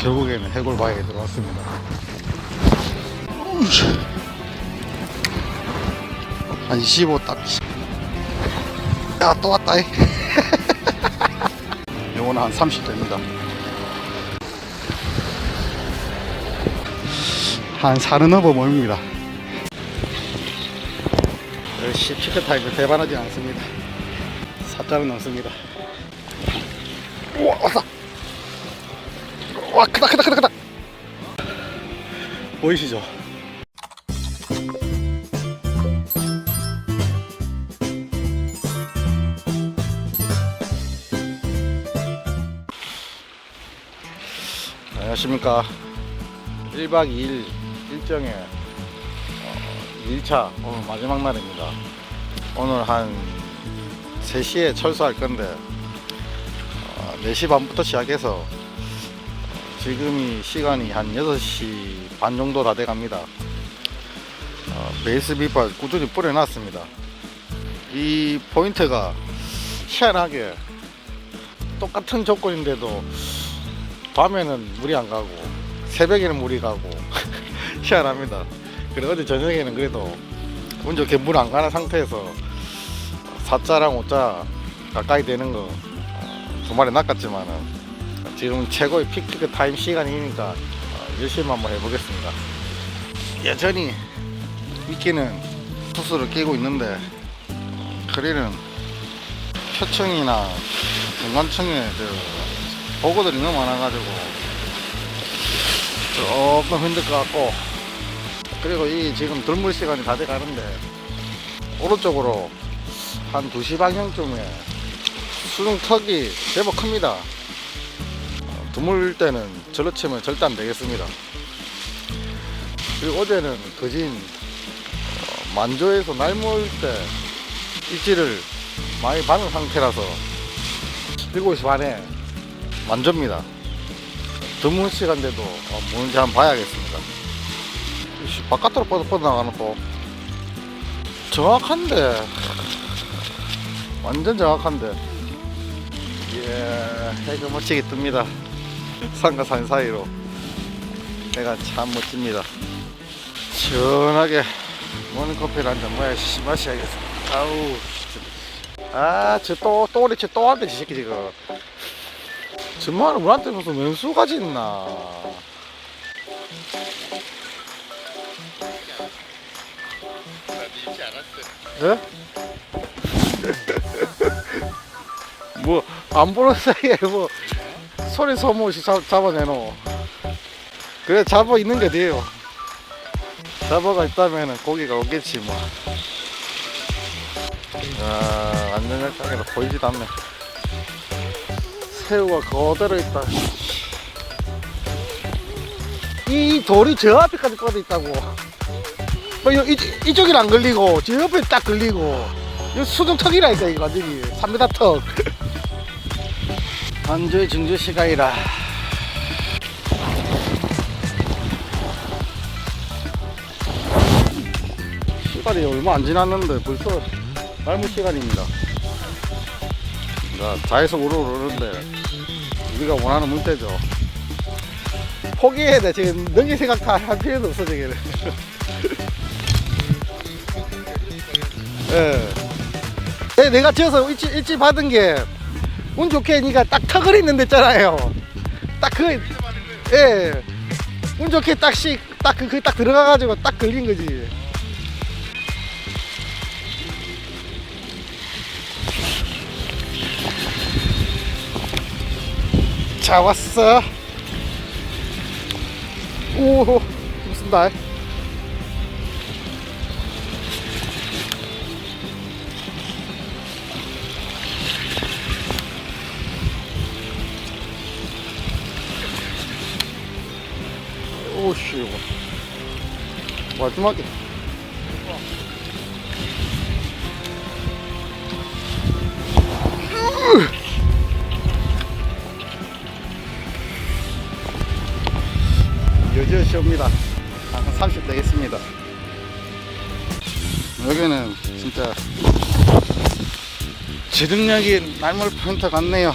결국에는 해골 바위에 들어왔습니다. 한 25 딱. 야, 또 왔다. 이. 요거는 한 30 됩니다. 한 사르너버 모입니다. 역시 피크 타입을 대반하지 않습니다. 사자는 넘습니다. 우와, 왔다! 와, 크다, 크다, 크다, 크다! 보이시죠? 안녕하십니까. 1박 2일 일정의 어, 1차 오늘 마지막 날입니다. 오늘 한 3시에 철수할 건데 어, 4시 반부터 시작해서 어, 지금이 시간이 한 6시 반 정도 다 돼 갑니다. 어, 베이스 밑발 꾸준히 뿌려놨습니다. 이 포인트가 희한하게 똑같은 조건인데도 밤에는 물이 안 가고 새벽에는 물이 가고 희한합니다. 그래 어제 저녁에는 그래도 운 좋게 물 안 가는 상태에서 4자랑 5자 가까이 되는 거두 마리 낚았지만은 지금 최고의 픽픽 타임 시간이니까 어, 열심히 한번 해보겠습니다. 여전히 미끼는 투수를 끼고 있는데 크릴은 표층이나 중간층에 저 보고들이 너무 많아가지고 조금 힘들 것 같고 그리고 이 지금 들물 시간이 다 돼가는데 오른쪽으로 한 2시 방향쯤에 수중 턱이 제법 큽니다 어, 드물 때는 절로 치면 절대 안 되겠습니다. 그리고 어제는 거진 어, 만조에서 날 모을 때 입질을 많이 받은 상태라서 7시 반에 만조입니다. 드문 시간대도 어, 뭔지 한번 봐야겠습니다. 바깥으로 뻗어 뻗어 나가는 또 정확한데. 완전 정확한데. 예 해가 멋지게 뜹니다 산과 산 사이로. 해가 참 멋집니다. 시원하게 모닝커피를 한잔 마시, 마셔야겠습니다. 아우 아저 또 또 오래 또 왔네 저 새끼 지금 정말 우리한테 무슨 왼수가지 있나. 예? 뭐안 보는 사이에 뭐 소리 소모시 잡, 잡아내노. 그래 잡아 있는 게 돼요. 잡아가 있다면 고기가 오겠지 뭐. 아, 완전 약간이라 보이지도 않네. 새우가 그대로 있다. 이 돌이 저 앞에까지 뻗어 있다고. 뭐 이, 이, 이쪽이 안 걸리고 저 옆에 딱 걸리고 이거 수중 턱이라니까 이거 완전히. 3m 턱 완주의 증조 시간이라. 시간이 얼마 안 지났는데 벌써 날무 시간입니다. 자, 자에서 우러오르는데 우리가 원하는 문제죠. 포기해야 돼. 지금 능이 생각 다 할 필요도 없어 지금 예. 네, 내가 지어서 일치, 일치 받은 게 운 좋게 니가 딱 턱을 있는 데 있잖아요. 딱 그, 예. 운 좋게 딱씩, 딱 그, 그 딱 들어가가지고 딱 걸린 거지. 자, 왔어. 오, 무슨 다. 오씨 마지막에. 여지없이 옵니다. 한 30 되겠습니다. 여기는 진짜 지능력이 날물 포인트 같네요.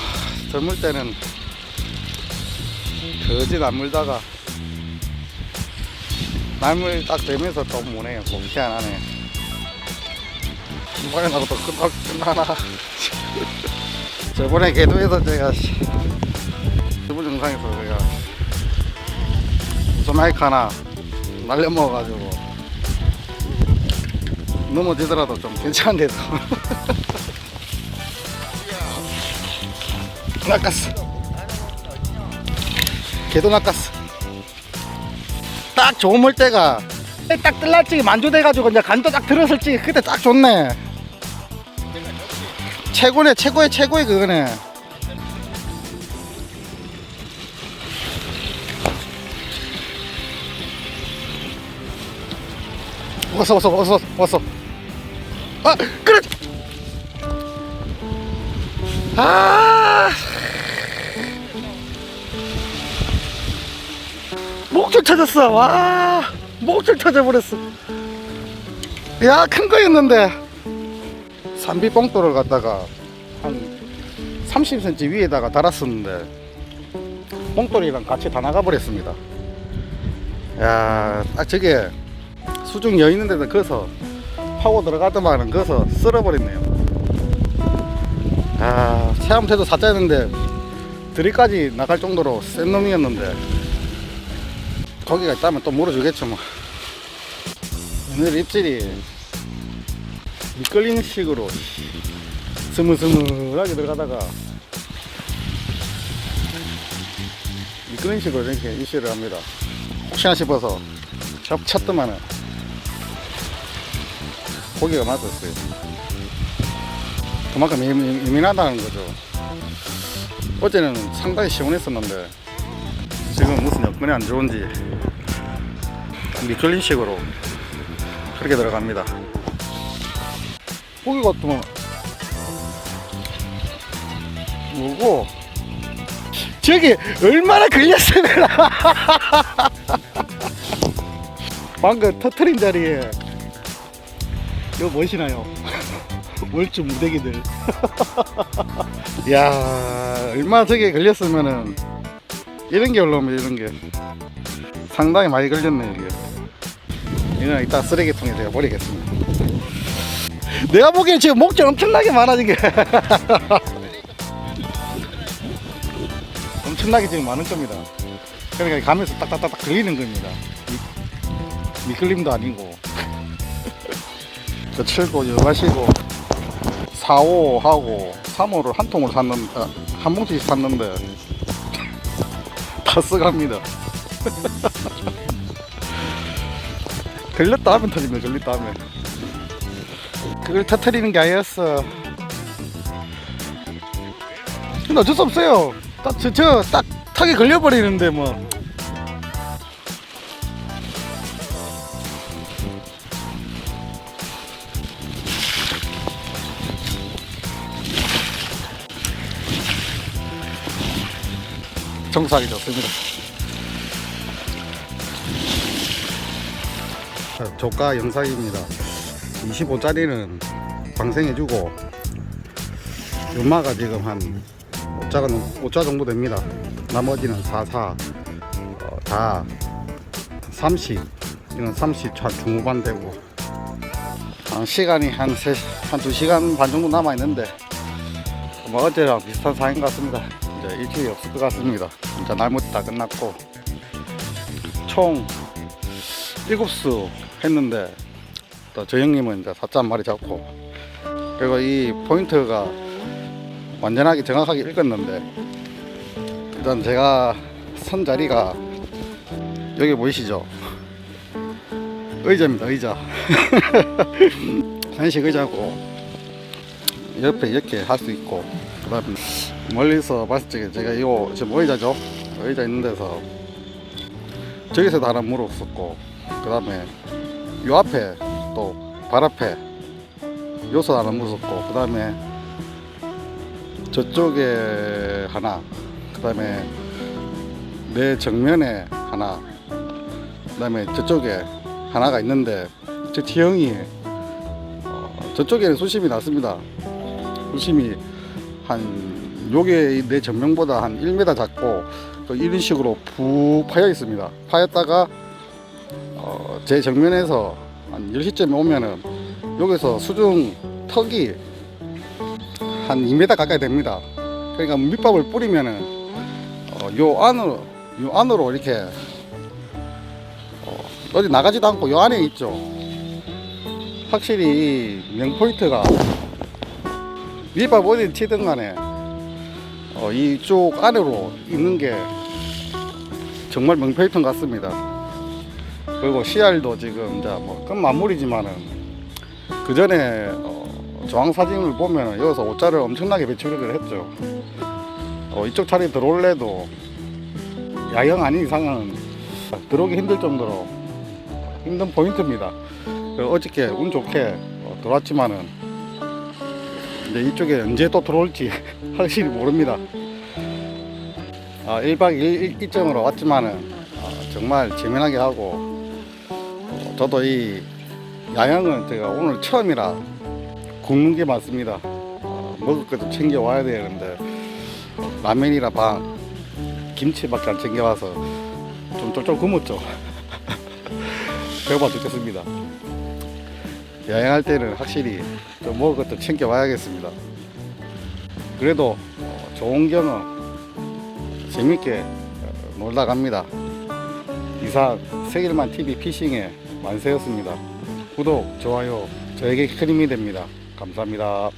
젊을 때는 거짓 안 물다가 날물 딱 되면서 또 무네요. 뭐 희한하네. 중간에 나도 또 끝나, 끝나나. 저번에 궤도에서 제가 씨, 저번 영상에서 제가 마이크 하나 날려먹어가지고 넘어지더라도 좀 괜찮은데도 낚았어 걔도 낚았어 딱 좋은 물때가. 딱 뜰날찌 만조돼가지고 이제 간도 딱 들었을 지 그때 딱 좋네. 최고네 최고의 최고의 그거네. 왔어 왔어 왔어 왔어. 아 그래! 아 목줄 찾았어. 와 목줄 찾아버렸어. 야 큰 거였는데. 산비 뽕돌을 갖다가 한 30cm 위에다가 달았었는데 뽕돌이랑 같이 다 나가버렸습니다. 야딱 저게 수중 여 있는 데다 거서 파고 들어가더만은 거서 쓸어버렸네요. 아 체험태도 사자였는데 드리까지 나갈 정도로 센 놈이었는데 거기가 있다면 또 물어주겠죠 뭐. 오늘 입질이 미끌리는 식으로 스물스물하게 들어가다가 미끌리는 식으로 이렇게 입질을 합니다. 혹시나 싶어서 겹쳤더만은 고기가 맞았어요. 그만큼 예민- 예민하다는 거죠. 어제는 상당히 시원했었는데 지금 무슨 여건이 안 좋은지 미끌린 식으로 그렇게 들어갑니다. 고기가 또 뭐고? 저기 얼마나 걸렸으면 방금 터트린 자리에 이거 무엇이나요? 월주 무대기들. 야 얼마나 저게 걸렸으면은 이런 게 올라오면 이런 게 상당히 많이 걸렸네 이게. 이건 이따 쓰레기통에 제가 버리겠습니다. 내가 보기엔 지금 목줄 엄청나게 많아 지금 엄청나게 지금 많은 겁니다. 그러니까 가면서 딱딱딱딱 걸리는 겁니다. 미, 미끌림도 아니고. 저 7고 여 마시고 4호 하고 3호를 한 통을 샀는데 아, 한 봉지씩 샀는데 다 써갑니다. 걸렸다 하면 터집니다. 걸렸다 하면. 그걸 터트리는 게 아니었어. 근데 어쩔 수 없어요. 딱저저딱 탁에 걸려버리는데 뭐 정상이 좋습니다. 자, 조가 영상입니다. 25짜리는 방생해주고 연마가 지금 한 5자가 5자 정도 됩니다. 나머지는 44, 어, 다 30, 이건 30한 중후반 되고 한 시간이 한, 세, 한 2시간 반 정도 남아있는데 뭐 어제랑 비슷한 상황인 것 같습니다. 이제 일주일이 없을 것 같습니다. 진짜 날못 다 끝났고 총 7수 했는데 또저 형님은 이제 4자 마리 잡고 그리고 이 포인트가 완전하게 정확하게 읽었는데 일단 제가 선 자리가 여기 보이시죠? 의자입니다 의자 한식 의자고 옆에 이렇게 할 수 있고 그 다음에 멀리서 봤을 때 제가 이거 지금 의자죠? 의자 있는 데서 저기서도 하나 물었었고 그 다음에 요 앞에 또 발 앞에 요소 하나 물었었고 그 다음에 저쪽에 하나 그 다음에 내 정면에 하나 그 다음에 저쪽에 하나가 있는데 저 T형이 어, 저쪽에는 수심이 낮습니다. 수심이 한 요게 내 전면보다 한 1m 작고 그 이런 식으로 푹 파여 있습니다. 파였다가 어, 제 정면에서 한 10시쯤에 오면은 여기서 수중 턱이 한 2m 가까이 됩니다. 그러니까 밑밥을 뿌리면은 어, 요 안으로 요 안으로 이렇게 어, 어디 나가지도 않고 요 안에 있죠. 확실히 이 명포인트가 밑밥 어디 치든 간에 어, 이쪽 안으로 있는 게 정말 명포인트 같습니다. 그리고 CR도 지금 이제 뭐 끝 마무리지만은 그 전에 어, 저항 사진을 보면 여기서 옷자를 엄청나게 배출을 했죠. 어, 이쪽 차례 들어올래도 야경 아닌 이상은 들어오기 힘들 정도로 힘든 포인트입니다. 그리고 어저께 운 좋게 어, 들어왔지만은 이제 이쪽에 언제 또 들어올지 확실히 모릅니다. 아, 1박 2일 일정으로 왔지만은 아, 정말 재미나게 하고 어, 저도 이 야영은 제가 오늘 처음이라 굶는 게 많습니다. 어, 먹을 것도 챙겨 와야 되는데 라면이랑 밥, 김치밖에 안 챙겨 와서 좀 쫄쫄 굶었죠. 배고파 죽겠습니다. 여행할 때는 확실히 좀 먹을 것도 챙겨 와야겠습니다. 그래도 어, 좋은 경험 재밌게 어, 놀다 갑니다. 이상 세길만 TV 피싱의 만세였습니다. 구독, 좋아요 저에게 큰 힘이 됩니다. 감사합니다.